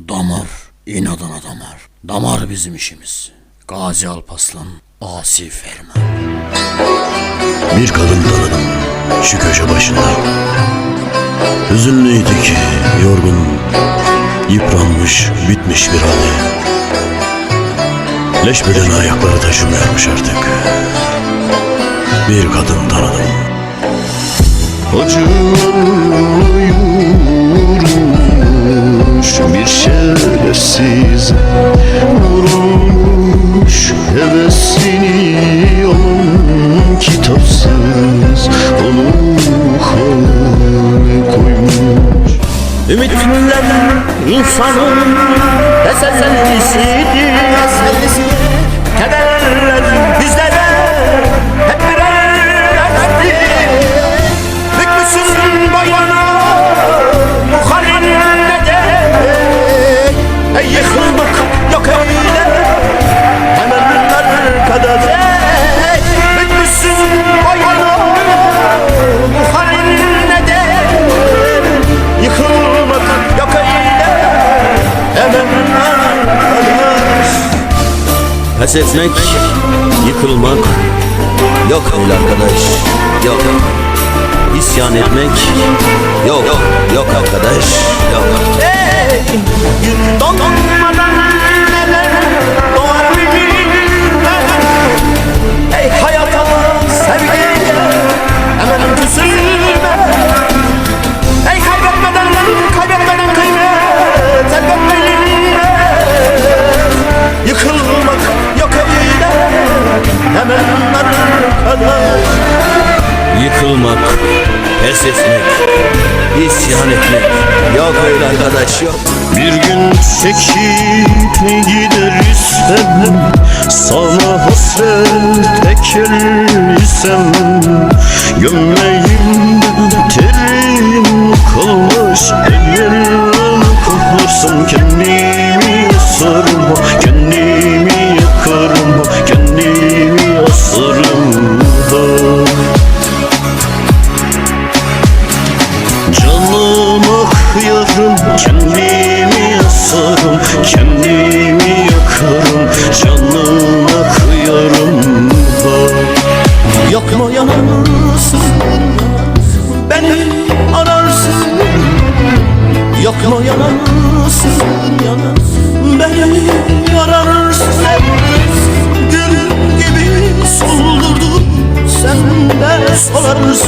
Damar, inadına damar. Damar bizim işimiz. Gazi Alpaslan, Asi Ferman. Bir kadın tanıdım şu köşe başında. Hüzünlüydü ki yorgun, yıpranmış, bitmiş bir hali. Leş beden ayakları taşımıyormuş artık. Bir kadın tanıdım. Acım size Vurulmuş hevesini alın kitapsız Onun haline koymuş Ümitler insanın tesellisidir Pes etmek, yıkılmak yok öyle arkadaş. Yok. İsyan etmek yok. Yok, yok arkadaş. Yok. Hey, gün don, don. gün çekip ne gideriz hep Sana hasret ekersem Gömleğim terim kalmış Eğer koklarsam kendimi ısırma Kendimi yakarım kendimi asırım da. Canım ah yarım çalarız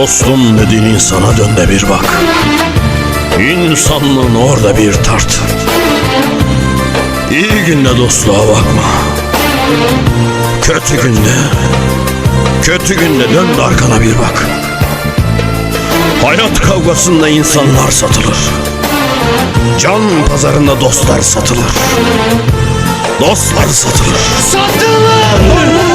dostum dediğin insana dön de bir bak. İnsanlığın orada bir tart. İyi günde dostluğa bakma. Kötü günde, kötü günde dön de arkana bir bak. Hayat kavgasında insanlar satılır. Can pazarında dostlar satılır. Dostlar satılır. Satılır!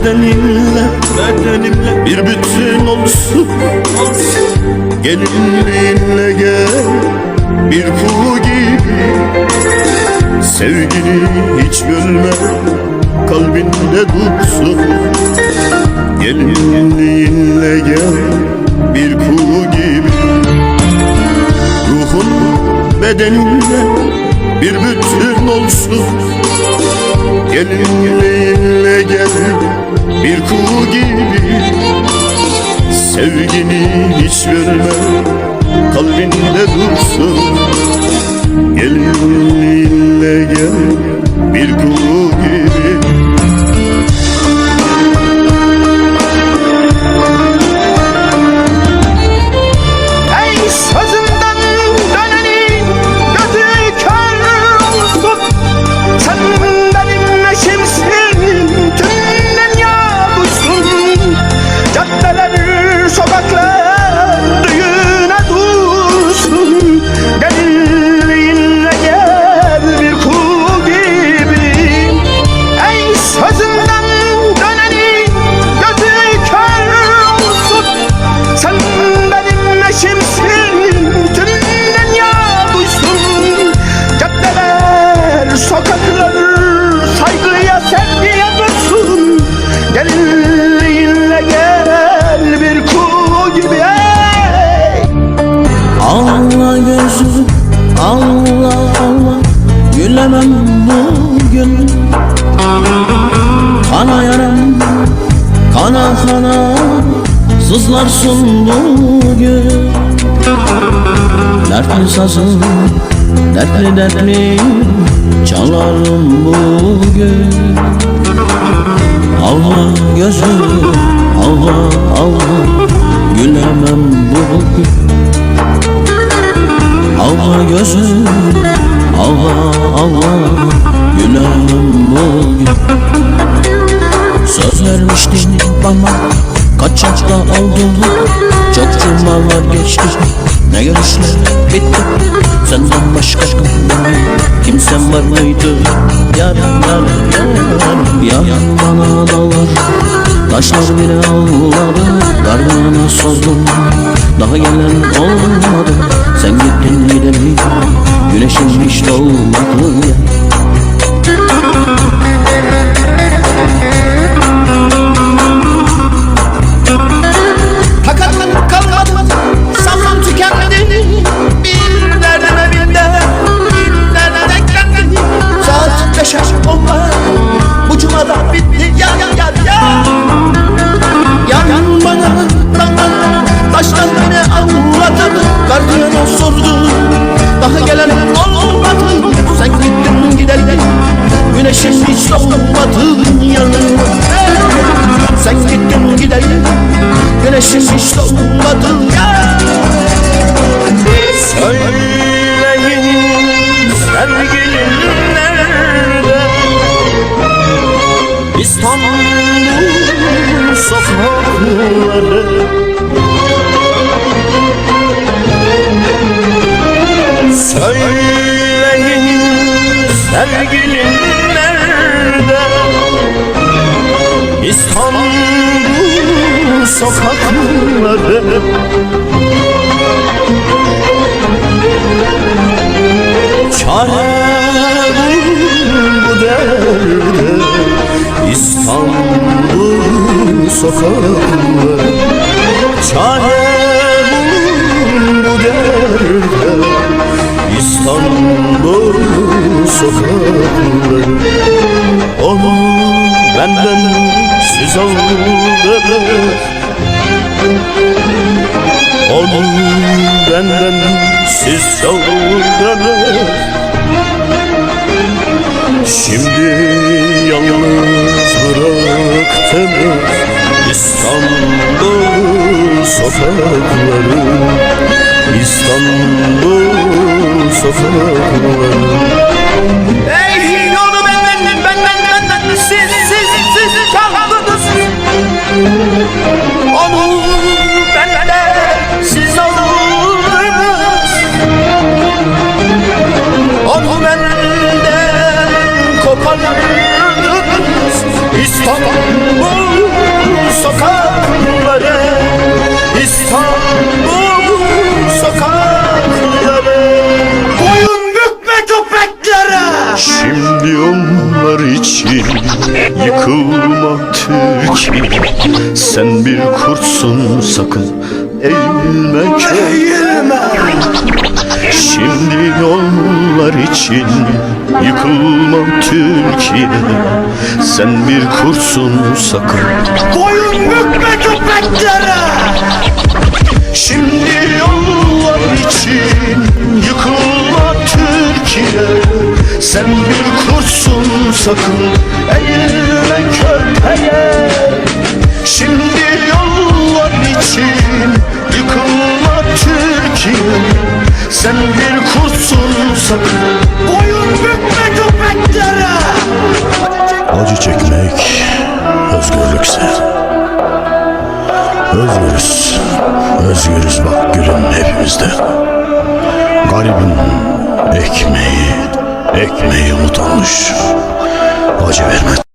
Bedeninle bedenimle. Bir bütün olsun. Gelinliğinle gel. Bir kulu gibi. Sevgini hiç bölme kalbinde dursun Gelinliğinle gel. Bir kulu gibi. Ruhun bedeninle bir bütün olsun. Gelinliğinle gel bir kulu gibi Sevgini hiç verme kalbinde dursun. Gelinliğinle gel. Bir kulu Dertli sazım Dertli dertli Çalarım bugün. Allah gözüm Allah Allah Gülemem bugün. Allah gözüm Allah Allah Gülemem bugün. Söz vermiştin bana Kaçak da Çok cumalar geçti. Ne görüşler bitti. Senden başka Kimsen var mıydı? Yar yar yar Yar bana dağlar. Taşlar bile ağladı Gardına sordum Daha gelen olmadı. Sen gittin gideli Güneşin hiç doğmadı İstanbul sokakları Söyleyin sevgilim nerede? İstanbul sokakları. Çare Sokakları Çare bul bu derde İstanbul sokakları Onu benden siz aldınız. Onu benden siz aldınız. Şimdi yalnız bıraktınız İstanbul sokakları İstanbul sokakları. Ey Sen bir kurtsun sakın. Eğilme eğilme. Şimdi onlar için yıkılma Türkiye Sen bir kurtsun sakın. Boyun bükme köpeklere. Şimdi yollar için yıkılma Türkiye Sen bir kursun sakın. Eğilme köpeğe Şimdi yollar için yıkılma Türkiye. Sen bir kursun sakın. Boyun bükme köpeklere. Acı çekmek özgürlükse. Özgürüz. Özgürüz bak gülüm hepimizde. Garibin ekmeği Ekmeği unutulmuş Acı verme